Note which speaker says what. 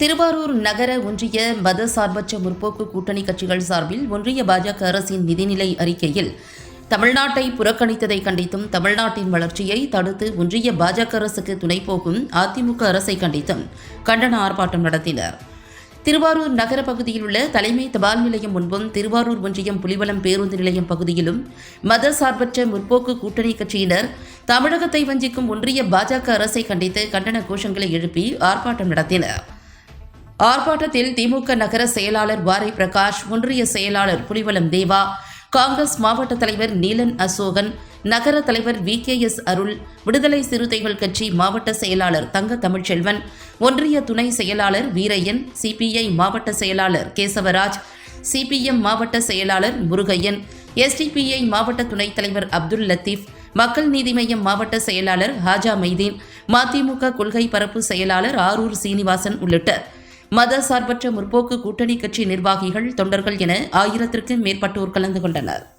Speaker 1: திருவாரூர் நகர ஒன்றிய மத சார்பற்ற முற்போக்கு கூட்டணி கட்சிகள் சார்பில் ஒன்றிய பாஜக அரசின் நிதிநிலை அறிக்கையில் தமிழ்நாட்டை புறக்கணித்ததை கண்டித்தும் தமிழ்நாட்டின் வளர்ச்சியை தடுத்து ஒன்றிய பாஜக அரசுக்கு துணை போகும் அதிமுக அரசை கண்டித்தும் கண்டன ஆர்ப்பாட்டம் நடத்தினர். திருவாரூர் நகர பகுதியில் உள்ள தலைமை தபால் நிலையம் முன்பும் திருவாரூர் ஒன்றியம் புலிவலம் பேருந்து நிலையம் பகுதியிலும் மத சார்பற்ற முற்போக்கு கூட்டணி கட்சியினர் தமிழகத்தை வஞ்சிக்கும் ஒன்றிய பாஜக அரசை கண்டித்து கண்டன கோஷங்களை எழுப்பி ஆர்ப்பாட்டம் நடத்தினர். ஆர்ப்பாட்டத்தில் திமுக நகர செயலாளர் வாரை பிரகாஷ் ஒன்றிய செயலாளர் புலிவலம் தேவா காங்கிரஸ் மாவட்ட தலைவர் நீலன் அசோகன் நகர தலைவர் வி கே எஸ் அருள் விடுதலை சிறுத்தைகள் கட்சி மாவட்ட செயலாளர் தங்க தமிழ்ச்செல்வன் ஒன்றிய துணை செயலாளர் வீரையன் சிபிஐ மாவட்ட செயலாளர் கேசவராஜ் சிபிஎம் மாவட்ட செயலாளர் முருகையன் எஸ்டிபிஐ மாவட்ட துணைத் தலைவர் அப்துல் லத்தீப் மக்கள் நீதி மய்யம் மாவட்ட செயலாளர் ஹாஜா மைதீன் மதிமுக கொள்கை பரப்பு செயலாளர் ஆரூர் சீனிவாசன் உள்ளிட்ட மத சார்பற்ற முற்போக்கு கூட்டணி கட்சி நிர்வாகிகள் தொண்டர்கள் என ஆயிரத்திற்கும் மேற்பட்டோர் கலந்து கொண்டனர்.